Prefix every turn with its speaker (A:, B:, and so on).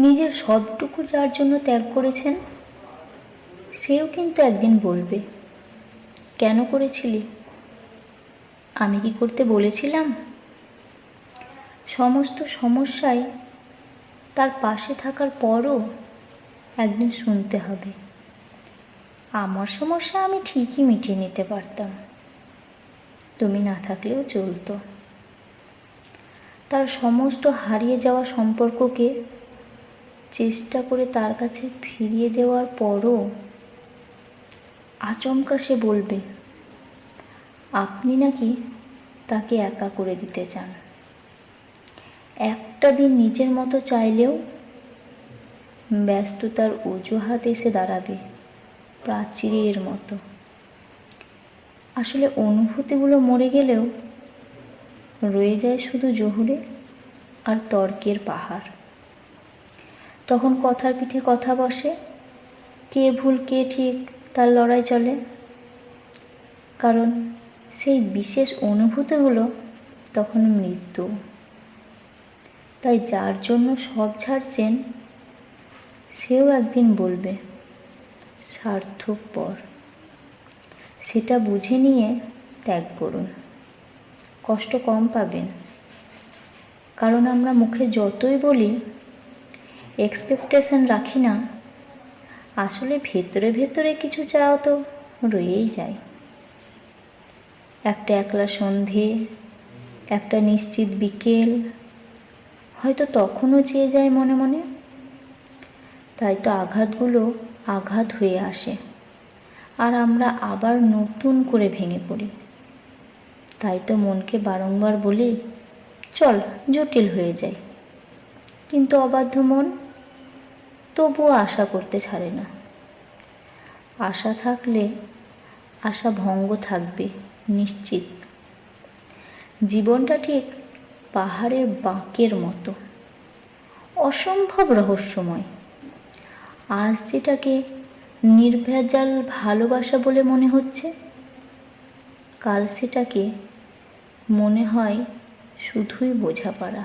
A: নিজের সবটুকু যার জন্য ত্যাগ করেছেন, সেও কিন্তু একদিন বলবে, কেন করেছিলি? আমি কি করতে বলেছিলাম? সমস্ত সমস্যায় তার পাশে থাকার পরও একদিন শুনতে হবে। আমার সমস্যা আমি ঠিকই মিটিয়ে নিতে পারতাম। তুমি না থাকলেও চলতো। তার সমস্ত হারিয়ে যাওয়া সম্পর্ককে চেষ্টা করে তার কাছে ফিরিয়ে দেওয়ার পরও আচমকা সে বলবে, আপনি নাকি তাকে একা করে দিতে চান? একটা দিন নিজের মতো চাইলেও ব্যস্ততার অজুহাত এসে দাঁড়াবে প্রাচীরের মতো। আসলে অনুভূতিগুলো মরে গেলেও রয়ে যায় শুধু জহুরে আর তর্কের পাহাড়। তখন কথার পিঠে কথা বসে। কে ভুল, কে ঠিক, তার লড়াই চলে। কারণ সেই বিশেষ অনুভূতিগুলো তখন মৃত্যু। তাই যার জন্য সব ছাড়ছেন, সেও একদিন বলবে স্বার্থপর সেটা বুঝে নিয়ে ত্যাগ করুন। কষ্ট কম পাবেন। কারণ আমরা মুখে যতই বলি এক্সপেকটেশন রাখি না। আসলে ভেতরে ভেতরে কিছু চাও তো, রয়েই যায়। একটা একলা সন্ধে, একটা নিশ্চিত বিকেল, হয়তো তখনও চেয়ে যায় মনে মনে। তাই তো আঘাতগুলো আঘাত হয়ে আসে। আর আমরা আবার নতুন করে ভেঙে পড়ি। তাই তো মনকে বারংবার বলি, চল, জটিল হয়ে যায় কিন্তু অবাধ্য মন তবুও আশা করতে ছাড়ে না। আশা থাকলে আশা ভঙ্গ থাকবে, নিশ্চিত। জীবনটা ঠিক পাহাড়ের বাঁকের মতো, অসম্ভব রহস্যময়। আজ যেটাকে নির্ভেজাল ভালোবাসা বলে মনে হচ্ছে, কাল সেটাকে মনে হয় শুধুই বোঝাপড়া।